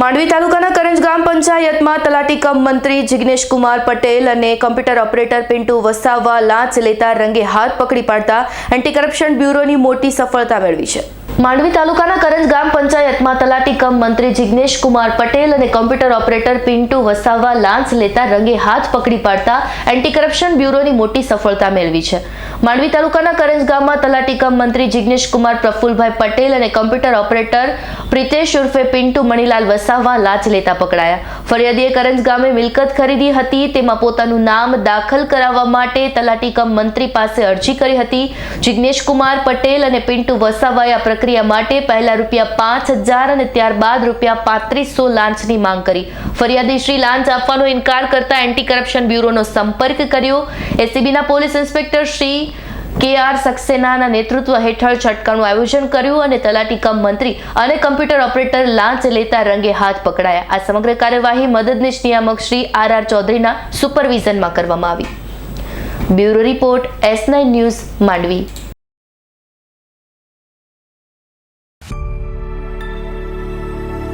માંડવી તાલુકાના કરંજ ગ્રામ પંચાયતમાં તલાટી કમ મંત્રી જિગ્નેશ કુમાર પટેલ અને કમ્પ્યુટર ઓપરેટર પિન્ટુ વસાવા લાંચ લેતા રંગે હાથ પકડી પાડતા એન્ટી કરપ્શન બ્યુરોની મોટી સફળતા મેળવી છે. માંડવી તાલુકાના કરંજ ગ્રામ પંચાયતમાં તલાટી કમ મંત્રી જિગ્નેશ કુમાર પટેલ અને કોમ્પ્યુટર ઓપરેટર પિન્ટુ વસાવા લાંચ લેતા રંગે હાથ પકડી પાડતા એન્ટી કરપ્શન બ્યુરોની મોટી સફળતા મેળવી છે. માંડવી તાલુકાના કરંજ ગામમાં તલાટી કમ મંત્રી જિગ્નેશ કુમાર, પ્રફુલભાઈ પટેલ અને કોમ્પ્યુટર ઓપરેટર પ્રિતેશ ઉર્ફે પિન્ટુ મણીલાલ વસાવા લાંચ લેતા પકડાયા. ફરિયાદીએ કરંજ ગામે મિલકત ખરીદી હતી, તેમાં પોતાનું નામ દાખલ કરાવવા માટે તલાટી કમ મંત્રી પાસે અરજી કરી હતી. જિગ્નેશ કુમાર, પટેલ અને પિન્ટુ વસાવાએ આ પ્રક્રિયા માટે પહેલા રૂપિયા પાંચ હજાર અને ત્યારબાદ રૂપિયા પાંત્રીસો લાંચની માંગ કરી. ફરિયાદી શ્રી લાંચ આપવાનો ઇનકાર કરતા એન્ટી કરપ્શન બ્યુરોનો સંપર્ક કર્યો. એસીબીના પોલીસ ઇન્સ્પેક્ટર શ્રી કે આર સક્સેનાના નેતૃત્વ હેઠળ છટકાનું આયોજન કર્યું અને તલાટી કમ મંત્રી અને કમ્પ્યુટર ઓપરેટર લાંચ લેતા રંગે હાથ પકડાયા. આ સમગ્ર કાર્યવાહી મદદનીશ નિયામક શ્રી આર આર ચૌધરીના સુપરવિઝનમાં કરવામાં આવી. Bureau report S nine news Mandvi.